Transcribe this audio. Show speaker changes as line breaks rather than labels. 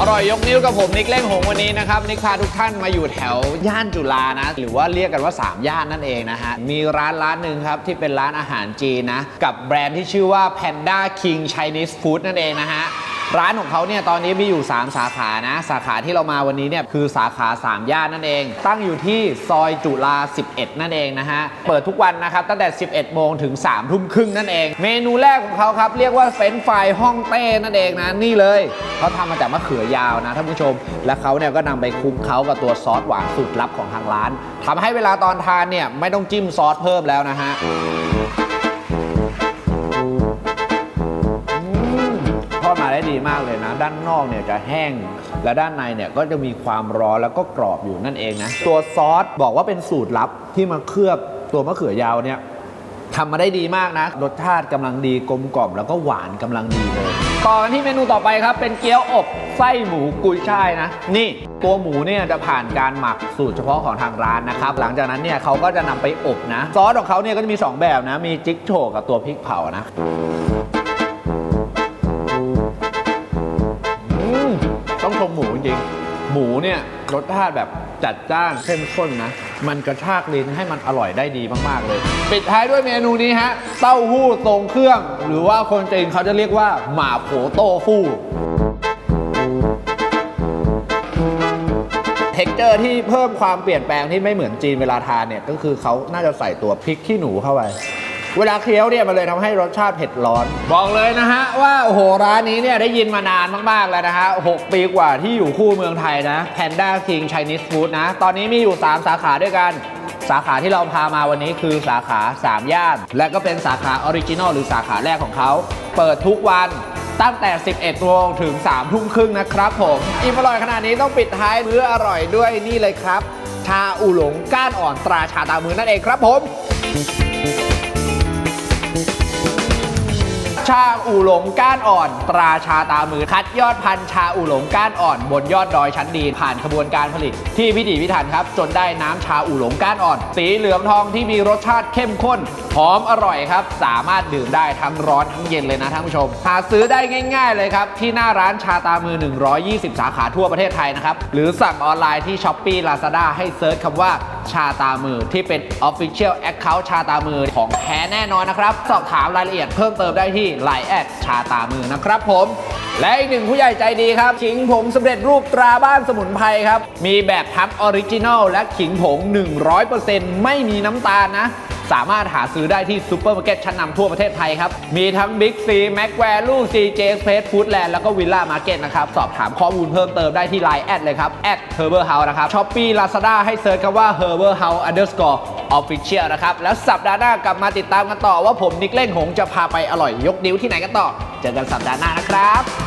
อร่อยยกนิ้วกับผมนิกเล่งหงวันนี้นะครับนิกพาทุกท่านมาอยู่แถวย่านจุฬานะ หรือว่าเรียกกันว่า 3 ย่านนั่นเองนะฮะ มีร้านร้านหนึ่งครับที่เป็นร้านอาหารจีนนะ กับแบรนด์ที่ชื่อว่า Panda King Chinese Food นั่นเองนะฮะ ร้านของเขาเนี่ยตอนนี้มีอยู่ 3 สาขานะ สาขาที่เรามาวันนี้เนี่ยคือสาขา 3 ย่านนั่นเอง ตั้งอยู่ที่ซอยจุฬา 11 นั่นเองนะฮะ เปิดทุกวันนะครับ ตั้งแต่ 11 โมงถึง 3 ทุ่มครึ่งนั่นเอง เมนูแรกของเขาครับ เรียกว่าเฟรนฟรายฮ่องเต้นั่นเองนะ นี่เลย เขาทำมาจากมะเขือยาวนะท่านผู้ชม และเขาเนี่ยก็นำไปคลุกเคล้ากับตัวซอสหวานสูตรลับของทางร้านทำให้เวลาตอนทานเนี่ยไม่ต้องจิ้มซอสเพิ่มแล้วนะฮะ มาได้ดีมากเลยนะ ด้านนอกเนี่ยจะแห้ง และด้านในเนี่ยก็จะมีความร้อนแล้วก็กรอบอยู่นั่นเองนะ ตัวซอสบอกว่าเป็นสูตรลับที่มาเคลือบตัวมะเขือยาวเนี่ยทำมาได้ดีมากนะ รสชาติกำลังดีกลมกล่อมแล้วก็หวานกำลังดีเลยต่อกันที่เมนูต่อไปครับ เป็นเกี๊ยวอบไส้หมูกุยช่ายนะ นี่ตัวหมูเนี่ยจะผ่านการหมักสูตรเฉพาะของทางร้านนะครับ หลังจากนั้นเนี่ยเขาก็จะนำไปอบนะ ซอสของเขาเนี่ยก็จะมีสองแบบนะ มีจิ๊กโฉกับตัวพริกเผานะ ต้องชมหมูจริงๆหมูเนี่ยรสชาติแบบจัดจ้านเข้มข้นนะ มันกระชากลิ้นให้มันอร่อยได้ดีมาก ๆ เลย ปิดท้ายด้วยเมนูนี้ฮะ เต้าหู้ทรงเครื่อง หรือว่าคนจีนเขาจะเรียกว่า หมาโผโต้ฟู่เท็กเจอร์ที่เพิ่มความเปลี่ยนแปลงที่ไม่เหมือนจีนเวลาทานเนี่ย ก็คือเขาน่าจะใส่ตัวพริกขี้หนูเข้าไป เวลาเคี้ยวเนี่ยมันเลยทำให้รสชาติเผ็ดร้อน บอกเลยนะฮะว่าโอ้โหร้านนี้เนี่ยได้ยินมานานมากๆแล้วนะฮะ6ปีกว่าที่อยู่คู่เมืองไทยนะ Panda King Chinese Food นะ ตอนนี้มีอยู่ 3 สาขาด้วยกัน สาขาที่เราพามาวันนี้คือสาขา 3 ย่าน และก็เป็นสาขาออริจินอลหรือสาขาแรกของเขา เปิดทุกวันตั้งแต่ 11โมงถึง 3 ทุ่มครึ่งนะครับผมอิ่มอร่อยขนาดนี้ต้องปิดท้ายมื้ออร่อยด้วยนี่เลยครับ ชาอูหลงก้านอ่อนตราชาตามือนั่นเองครับผม ชาอู่หลงก้านอ่อน ตราชาตามือคัดยอดพันธุ์ชาอู่หลงก้านอ่อน บนยอดดอยชั้นดี ผ่านขบวนการผลิต ที่พิถีพิถันครับ จนได้น้ำชาอู่หลงก้านอ่อน สีเหลืองทองที่มีรสชาติเข้มข้นหอมอร่อยครับ สามารถดื่มได้ทั้งร้อนทั้งเย็นเลยนะท่านผู้ชม หาซื้อได้ง่าย ๆ เลยครับ ที่หน้าร้านชาตามือ 120 สาขาทั่วประเทศไทยนะครับหรือสั่งออนไลน์ที่ s h อ p e e Lazada ให้เซิร์ชคำว่า ชาตามือที่เป็น Official Account ชาตามือของแท้แน่นอนนะครับ สอบถามรายละเอียดเพิ่มเติมได้ที่ Line แอดชาตามือนะครับผมและอีกหนึ่งผู้ใหญ่ใจดีครับ ขิงผงสำเร็จรูปตราบ้านสมุนไพรครับ มีแบบทั้งออริจินอลและขิงผง 100%ไม่มีน้ำตาลนะ สามารถหาซื้อได้ที่ซูเปอร์มาร์เก็ตชั้นนำทั่วประเทศไทยครับ มีทั้ง Big C Mac Value CJ Express Foodland แล้วก็ Villa Market นะครับ สอบถามข้อมูลเพิ่มเติมได้ที่ Line แอดเลยครับ at Herbal House นะครับ Shopee Lazada ให้เซิร์ชคำว่า Herbal House underscore official นะครับ แล้วสัปดาห์หน้ากลับมาติดตามกันต่อว่าผมนิกเล่งหงจะพาไปอร่อยยกนิ้วที่ไหนกันต่อ เจอกันสัปดาห์หน้านะครับ